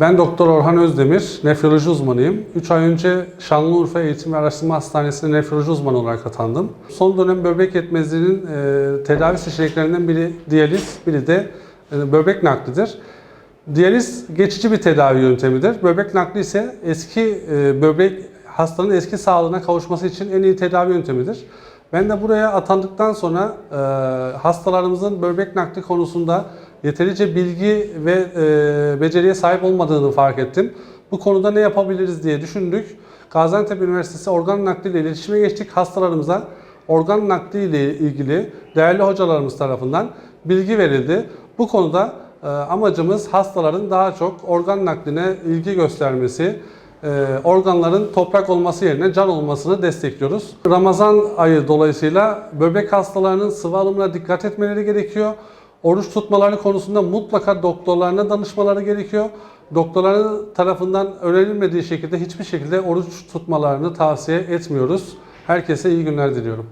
Ben Doktor Orhan Özdemir, nefroloji uzmanıyım. 3 ay önce Şanlıurfa Eğitim ve Araştırma Hastanesi'ne nefroloji uzmanı olarak atandım. Son dönem böbrek yetmezliğinin e, tedavi seçeneklerinden biri diyaliz, biri de e, böbrek naklidir. Diyaliz geçici bir tedavi yöntemidir. Böbrek nakli ise eski e, böbrek hastanın eski sağlığına kavuşması için en iyi tedavi yöntemidir. Ben de buraya atandıktan sonra e, hastalarımızın böbrek nakli konusunda yeterince bilgi ve e, beceriye sahip olmadığını fark ettim. Bu konuda ne yapabiliriz diye düşündük. Gaziantep Üniversitesi organ nakli ile iletişime geçtik. Hastalarımıza organ nakli ile ilgili değerli hocalarımız tarafından bilgi verildi. Bu konuda e, amacımız hastaların daha çok organ nakline ilgi göstermesi, e, organların toprak olması yerine can olmasını destekliyoruz. Ramazan ayı dolayısıyla böbrek hastalarının sıvı alımına dikkat etmeleri gerekiyor. Oruç tutmaları konusunda mutlaka doktorlarına danışmaları gerekiyor. Doktorların tarafından önerilmediği şekilde hiçbir şekilde oruç tutmalarını tavsiye etmiyoruz. Herkese iyi günler diliyorum.